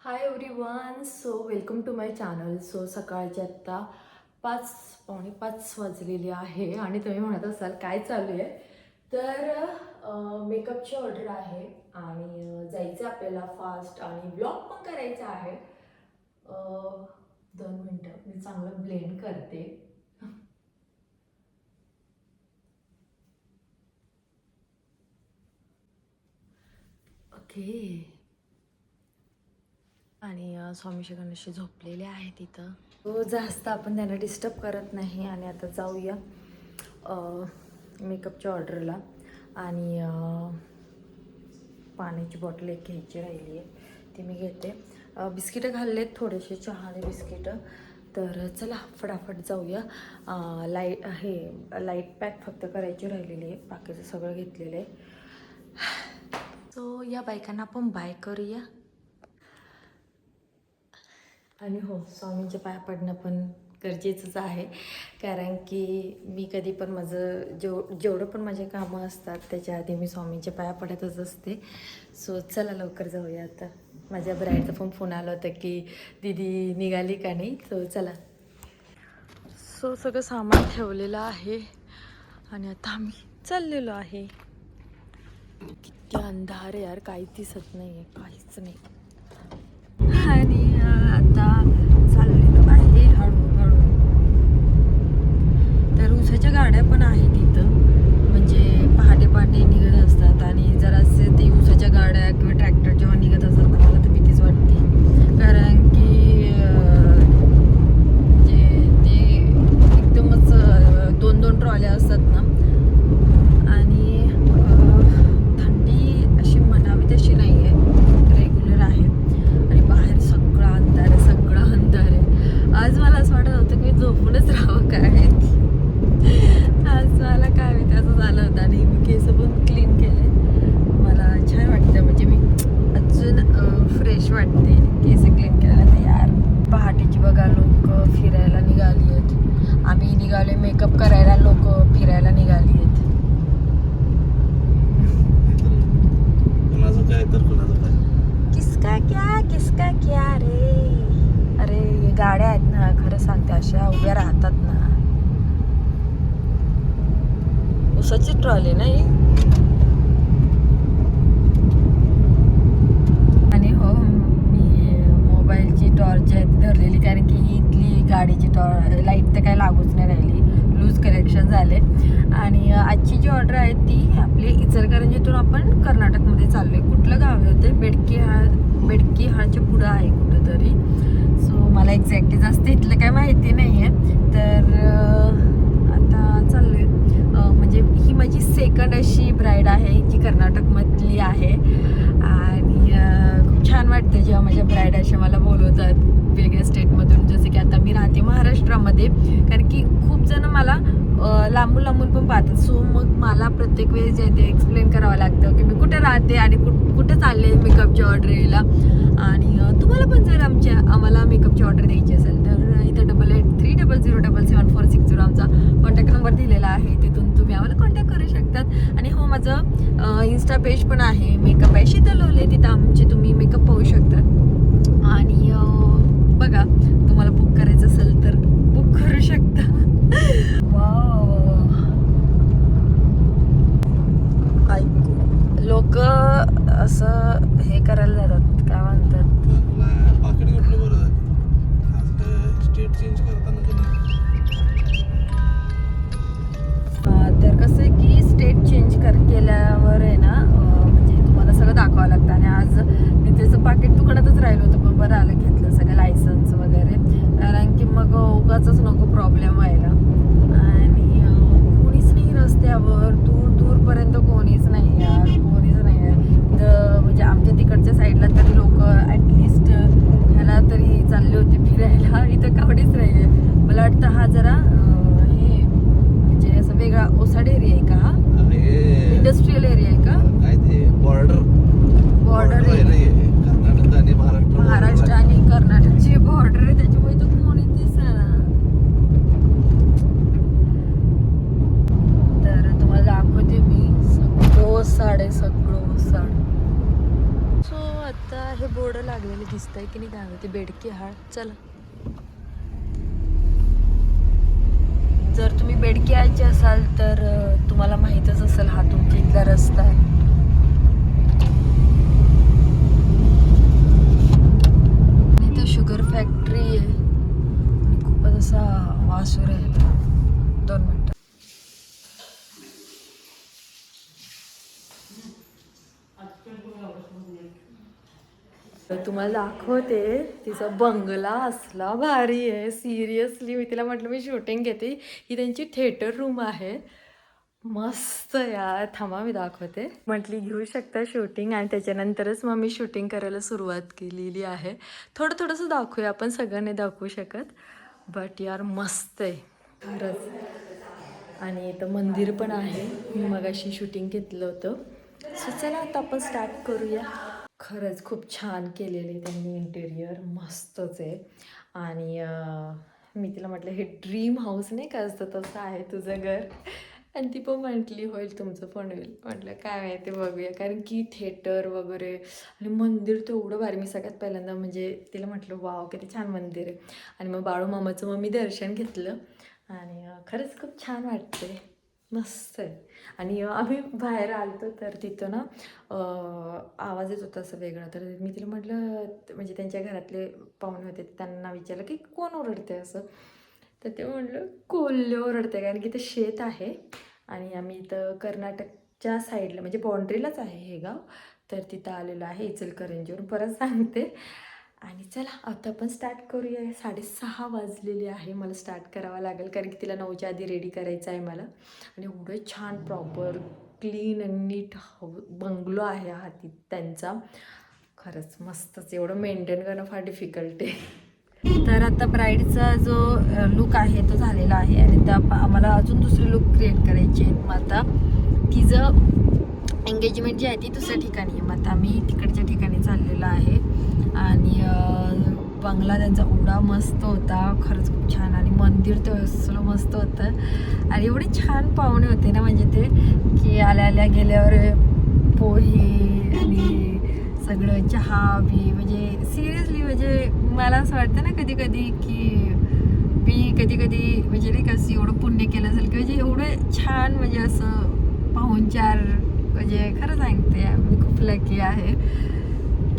Hi everyone so welcome to my channel so सकाळचे आत्ता पाच पावणे पाच वाजलेली आहे आणि तुम्ही म्हणत असाल काय चालू आहे? तर मेकअपची ऑर्डर आहे आणि जायचं आहे आपल्याला फास्ट आणि ब्लॉग पण करायचा आहे. दोन मिनटं मी चांगलं ब्लेंड करते. ओके आणि अ, स्वामीशी गणेशशी झोपलेले आहे तिथं. तो जास्त आपण त्यांना डिस्टर्ब करत नाही आणि आता जाऊया मेकअपच्या ऑर्डरला आणि पाण्याची बॉटल एक घ्यायची राहिली आहे ती मी घेते. बिस्किटं खाल्लेत थोडेसे चहाने बिस्किटं. तर चला फटाफट जाऊया. लाइट हे लाइट पॅक फक्त करायची राहिलेली आहे बाकीचं सगळं घेतलेलं आहे. सो या बायकांना आपण बाय करूया. आणि हो स्वामींच्या पाया पडणं पण गरजेचंच आहे. कारण की मी कधी पण माझं जेव जेवढं पण माझे कामं असतात त्याच्या आधी मी स्वामींच्या पाया पडतच असते. सो चला लवकर जाऊया आता. माझ्या ब्राईडचा पण फोन आला होता की दिदी निघाली का नाही? सो चला. सो सगळं सामान ठेवलेलं आहे. आणि आता आम्ही चाललेलो आहे. किती अंधार यार काहीच दिसत नाही आहे काहीच नाही आणि अं, आता चाललेलो आहे हळूहळू तर उसाच्या गाड्या पण आहेत इथं म्हणजे पहाटे पहाटे निघत असतात आणि जरासे ते उसाच्या गाड्या किंवा ट्रॅक्टर जेव्हा निघत असतात ना मला तर भीतीच वाटते कारण की अं, म्हणजे ते एकदमच अं, दोन दोन ट्रॉल्या असतात ना आणि अं, थंडी अशी म्हणावी तशी नाही आहे रेग्युलर आहे आणि बाहेर सगळं अंधार आहे सगळं अंधार आहे आज मला असं वाटत होतं की मी झोपूनच राहावं काय आज मला काय माहिती असं झालं होतं आणि मी केस पण क्लीन केले मला छान वाटतं म्हणजे मी अजून फ्रेश वाटते केस क्लीन केल्यानंतर यार पहाटेची बघा लोक फिरायला निघाली आहेत आम्ही निघाले मेकअप करायला लोक फिरायला निघाली आहेत. किसका क्या किसका क्या रे? अरे गाड्या आहेत ना खरं सांगते अशा उभ्या राहतात ना. उसाची ट्रॉली ना ही? आणि हो मी मोबाईलची टॉर्च धरलेली कारण की ही गाडीची टॉ लाइट तर काय लागूच नाही राहिली. लूज करेक्शन झाले. आणि आजची जी ऑर्डर आहे ती आपली इचलकरंजीतून आपण कर्नाटकमध्ये चाललो आहे कुठलं गाव आहे ते? बेडकी हा बेडकी हाच्या पुढं आहे कुठंतरी. सो मला एक्झॅक्टली जास्त इथलं काय माहिती नाही आहे तर आता चाललं आहे म्हणजे ही माझी सेकंड अशी ब्राईड आहे जी कर्नाटकमधली आहे. आणि खूप छान वाटतं जेव्हा माझ्या ब्राईड अशा मला बोलवतात वेगळ्या स्टेटमधून जसं की आता मी राहते येते कारण की खूप जण मला लांबून लांबून पण पाहतात. सो मग मला प्रत्येक वेळेस जे ते एक्सप्लेन करावं लागतं की मी कुठे राहते आणि कुठ कुठं चालले मेकअपच्या यायला. आणि तुम्हाला पण जर आमच्या आम्हाला मेकअपची ऑर्डर द्यायची असेल तर इथं double eight three double zero double seven four six zero आमचा कॉन्टॅक्ट नंबर दिलेला आहे. तिथून तुम्ही आम्हाला कॉन्टॅक्ट करू शकतात. आणि हो माझं इन्स्टा पेज पण आहे. मेकअप आहे शीतलवले. तिथं आमचे तुम्ही मेकअप पाहू शकतात आणि बघा तुम्हाला बुक करायचं राहिलं होतं पण बरं आलं घेतलं सगळं लायसन्स वगैरे. कारण की मग उगाच नको प्रॉब्लेम व्हायला. आणि कोणीच नाही रस्त्यावर दूर दूरपर्यंत कोणीच नाही यार कोणीच नाही आहे तर म्हणजे आमच्या तिकडच्या साईडला तरी लोक ॲटलिस्ट ह्याला तरी चालले होते फिरायला. इथं कावडीच नाही आहे मला वाटतं हा जरा अं, हे म्हणजे असं वेगळा ओसाड एरिया आहे का हा हे इंडस्ट्रियल एरिया आहे का काय ते बॉर्डर बॉर्डर आहे ना हे. कर्नाटक आणि महाराष्ट्र महाराष्ट्र आणि कर्नाटकची बॉर्डर आहे त्याच्यामुळे तो कोणी दिसेना तर तुम्हाला दाखवते मी सगळं ओसाड आहे सगळं ओसाड सो आता हे लागलेले दिसतंय की नाही काय माहिती. बेडकी हाळ चला. जर तुम्ही बेडकी यायची असाल तर तुम्हाला माहीतच असेल हा तुमच्या इथला रस्ता आहे. इथं शुगर फॅक्टरी आहे. खूपच असा वासूर आहे. दोन मिनटं. तर तुम्हाला दाखवते तिचा बंगला असला भारी आहे सिरियसली. मी तिला म्हटलं मी शूटिंग घेते. ही त्यांची थिएटर रूम आहे. मस्त यार. थांबा मी दाखवते. म्हटली घेऊ शकता शूटिंग. आणि त्याच्यानंतरच मग मी शूटिंग करायला सुरुवात केलेली आहे. थोडं थोडंसं दाखवूया आपण सगळं नाही दाखवू शकत. बट यार मस्त आहे. खरंच. आणि इथं मंदिर पण आहे. मी मगाशी शूटिंग घेतलं होतं. सो चला आता आपण स्टार्ट करूया. खरंच खूप छान केलेले त्यांनी इंटेरियर मस्तच आहे. आणि मी तिला म्हटलं हे ड्रीम हाऊस नाही का असतं तसं आहे तुझं घर? आणि ती पण म्हटली होईल तुमचं पण होईल. म्हटलं काय माहिती बघूया. कारण की थिएटर वगैरे आणि मंदिर तर एवढं भारी. मी सगळ्यात पहिल्यांदा म्हणजे तिला म्हटलं वाव किती छान मंदिर आहे. आणि मग बाळू मामाचं मग मी दर्शन घेतलं. आणि खरंच खूप छान वाटते मस्त आहे आणि आम्ही बाहेर आलतो तर तिथं ना आवाज येत होता असं वेगळा. तर मी तिला म्हटलं म्हणजे त्यांच्या घरातले पाहुणे होते त्यांना विचारलं की कोण ओरडते असं? तर ते म्हटलं कोल्हे ओरडते कारण की ते शेत आहे आणि आम्ही इथं कर्नाटकच्या साईडला म्हणजे बाँड्रीलाच आहे हे गाव. तर तिथं आलेलं आहे इचलकरंजीवरून. परत सांगते. आणि चला आता पण स्टार्ट करूया. साडेसहा वाजलेली आहे. मला स्टार्ट करावं लागेल कारण की तिला नऊच्या आधी रेडी करायचं आहे मला. आणि एवढं छान प्रॉपर क्लीन आणि नीट बंगलो आहे हा ती त्यांचा. खरंच मस्तच. एवढं मेंटेन करणं फार डिफिकल्ट आहे. तर आता ब्राईडचा जो लुक आहे तो झालेला आहे. आणि त्या आम्हाला अजून दुसरे लुक क्रिएट करायचे आहेत मग आता तिचं एंगेजमेंट जी आहे ती दुसऱ्या ठिकाणी आहे. मग आता आम्ही तिकडच्या ठिकाणी चाललेलो आहे. आणि बंगला त्यांचा एवढा मस्त होता. खरंच खूप छान. आणि मंदिर तर असलं मस्त होतं. आणि एवढे छान पाहुणे होते ना म्हणजे ते की आल्या आल्या गेल्यावर पोहे आणि सगळं चहा बी म्हणजे सिरियसली म्हणजे मला असं वाटतं ना कधी कधी की मी कधी कधी म्हणजे नाही का एवढं पुण्य केलं असेल की म्हणजे एवढं छान म्हणजे असं पाहुणचार म्हणजे खरं सांगते मी खूप लकी आहे.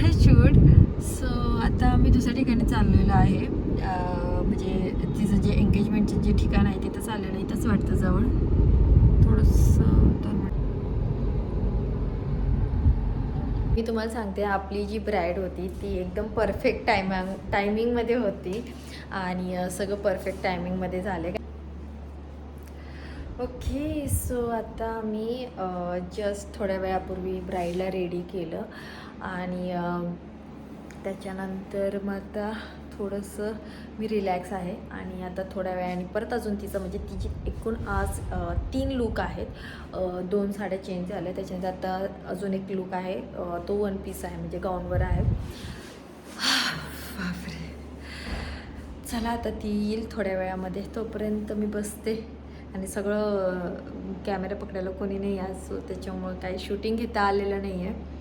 टचवूड सो आता मी दुसऱ्या ठिकाणी चाललेलो आहे. म्हणजे तिचं जे एंगेजमेंटचे जे ठिकाण आहे तिथं चाललेलं आहे इथंच वाटतं जवळ. थोडंसं मी तुम्हाला सांगते आपली जी ब्राईड होती ती एकदम परफेक्ट टायमा टायमिंगमध्ये होती. आणि सगळं परफेक्ट टायमिंगमध्ये झाले. ओके सो आता मी जस्ट थोड्या वेळापूर्वी ब्राईडला रेडी केलं. आणि त्याच्यानंतर मग आता थोडंसं मी रिलॅक्स आहे. आणि आता थोड्या वेळाने परत अजून तिचं म्हणजे तिची एकूण आज तीन लूक आहेत. दोन साड्या चेंज झाल्या. त्याच्यानंतर आता अजून एक लूक आहे. तो वन पीस आहे म्हणजे गाऊनवर आहे. बापरे. चला आता ती येईल थोड्या वेळामध्ये. तोपर्यंत मी बसते. आणि सगळं कॅमेरा पकडायला कोणी नाही आज त्याच्यामुळं काही शूटिंग घेता आलेलं नाही आहे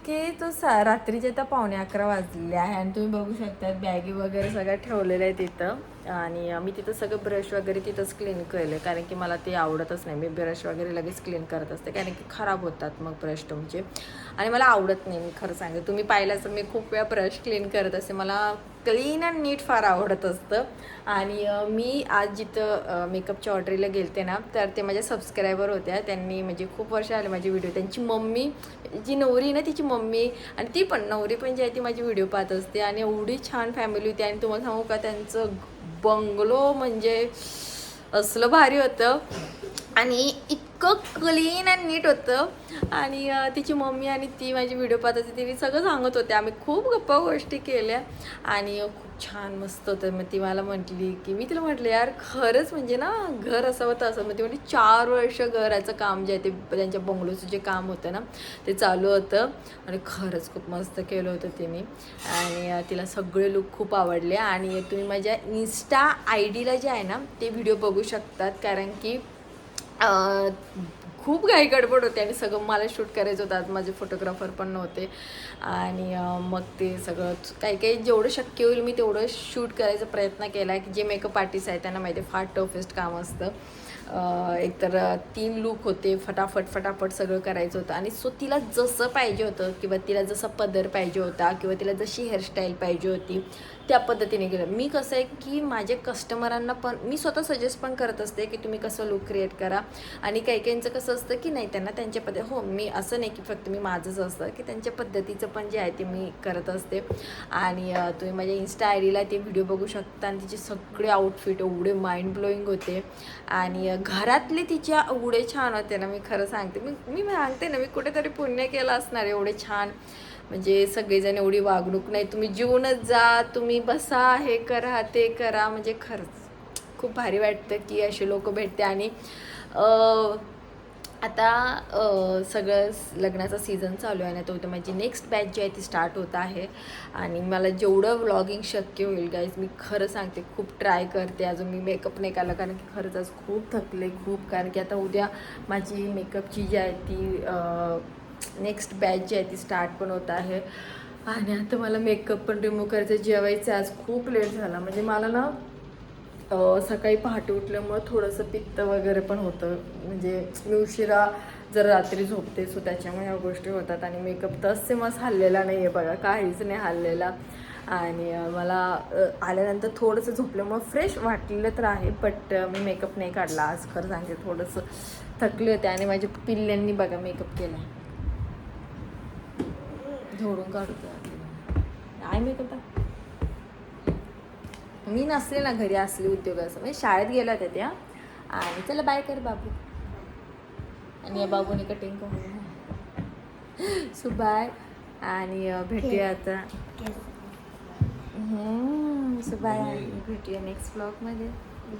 ओके तो सा रात्रीचे आता पावणे अकरा वाजले आहे आणि तुम्ही बघू शकता बॅगी वगैरे सगळ्या ठेवलेल्या आहे तिथं. आणि मी तिथं सगळं ब्रश वगैरे तिथंच क्लीन केलं कारण की मला ते आवडतच नाही. मी ब्रश वगैरे लगेच क्लीन करत असते. कारण की खराब होतात मग ब्रश तुमचे. आणि मला आवडत नाही मी खरं सांगते. तुम्ही पाहिलं तर मी खूप वेळा ब्रश क्लीन करत असते. मला क्लीन अँड नीट फार आवडत असतं. आणि मी आज जिथं मेकअपच्या ऑर्डरीला गेलते ना तर ते माझ्या सबस्क्रायबर होत्या. त्यांनी म्हणजे खूप वर्ष आले माझे व्हिडिओ त्यांची मम्मी जी नवरी ना तिची मम्मी. आणि ती पण नवरी पण जी आहे ती माझी व्हिडिओ पाहत असते. आणि एवढी छान फॅमिली होती. आणि तुम्हाला सांगू का त्यांचं बंगलो म्हणजे असलं भारी होतं. आणि इतकं क्लीन अँड नीट होतं. आणि तिची मम्मी आणि ती माझी व्हिडिओ पाहत होती तिने सगळं सांगत होते. आम्ही खूप गप्पा गोष्टी केल्या. आणि खूप छान मस्त होतं. मग ती मला म्हटली की मी तिला म्हटलं यार खरंच म्हणजे ना घर असावं तर असं. मग ती म्हणजे चार वर्ष घराचं काम जे आहे ते त्यांच्या बंगलोचं जे काम होतं ना ते चालू होतं. आणि खरंच खूप मस्त केलं होतं तिने. आणि तिला सगळे लुक खूप आवडले. आणि तुम्ही माझ्या इन्स्टा आय डीला जे आहे ना ते व्हिडिओ बघू शकतात. कारण की खूप घाई गडबड होते आणि सगळं मला शूट करायचं होतं. आज माझे फोटोग्राफर पण नव्हते. आणि मग ते सगळं काही काही जेवढं शक्य होईल मी तेवढं शूट करायचा प्रयत्न केला की जे मेकअप आर्टिस्ट आहेत त्यांना माहिती आहे फार टफेस्ट काम असतं. एकतर तर तीन लूक होते फटाफट फटाफट सगळं करायचं होतं. आणि सो तिला जसं पाहिजे होतं किंवा तिला जसा पदर पाहिजे होता किंवा तिला जशी हेअरस्टाईल पाहिजे होती त्या पद्धतीने केलं. मी कसं आहे की माझे कस्टमरांना पण मी स्वतः सजेस्ट पण करत असते की तुम्ही कसं लुक क्रिएट करा. आणि काही काहींचं कसं असतं की नाही त्यांना त्यांच्या पद्धती हो मी असं नाही की फक्त मी माझंच असतं की त्यांच्या पद्धतीचं पण जे आहे ते मी करत असते. आणि तुम्ही माझ्या इन्स्टा आय डीला ते व्हिडिओ बघू शकता. आणि तिचे सगळे आउटफिट एवढे माइंड ब्लोईंग होते. आणि घरातले तिच्या एवढे छान होते ना मी खरं सांगते. मी मी सांगते ना मी कुठेतरी पुण्य केलं असणार एवढे छान. म्हणजे सगळेजण एवढी वागणूक नाही. तुम्ही जीवनच जा तुम्ही बसा हे करा ते करा. म्हणजे खरंच खूप भारी वाटतं की असे लोक भेटते. आणि आता सगळं लग्नाचा सीझन चालू आहे ना तो माझी नेक्स्ट बॅच जी आहे ती स्टार्ट होत आहे. आणि मला जेवढं व्लॉगिंग शक्य होईल गाईज मी खरं सांगते खूप ट्राय करते. अजून मी मेकअप नाही केला कारण की खरंच आज खूप थकले खूप. कारण की आता उद्या माझी मेकअपची जी आहे ती नेक्स्ट बॅच जी आहे ती स्टार्ट पण होत आहे. आणि आता मला मेकअप पण रिमूव्ह करायचं जेवायचं आज खूप लेट झाला. म्हणजे मला ना सकाळी पहाटे उठल्यामुळं थोडंसं पित्त वगैरे पण होतं. म्हणजे मी उशिरा जर रात्री झोपते सो त्याच्यामुळे ह्या गोष्टी होतात. आणि मेकअप तसे मस्त हल्लेला नाही आहे बघा काहीच नाही हल्लेला. आणि मला आल्यानंतर थोडंसं झोपल्यामुळं फ्रेश वाटलेलं तर आहे बट मी मेकअप नाही काढला. आज खरं सांगते थोडंसं थकले होते आणि माझ्या पिल्ल्यांनी बघा मेकअप केला झोडून काढतो आय मेकअप मी नसले ना घरी असले उद्योग असं. म्हणजे शाळेत गेल्या होत्या त्या. आणि चला बाय कर बाबू. आणि या बाबूने कटिंग करून सो बाय आणि भेटूया आता. सो बाय भेटूया नेक्स्ट ब्लॉगमध्ये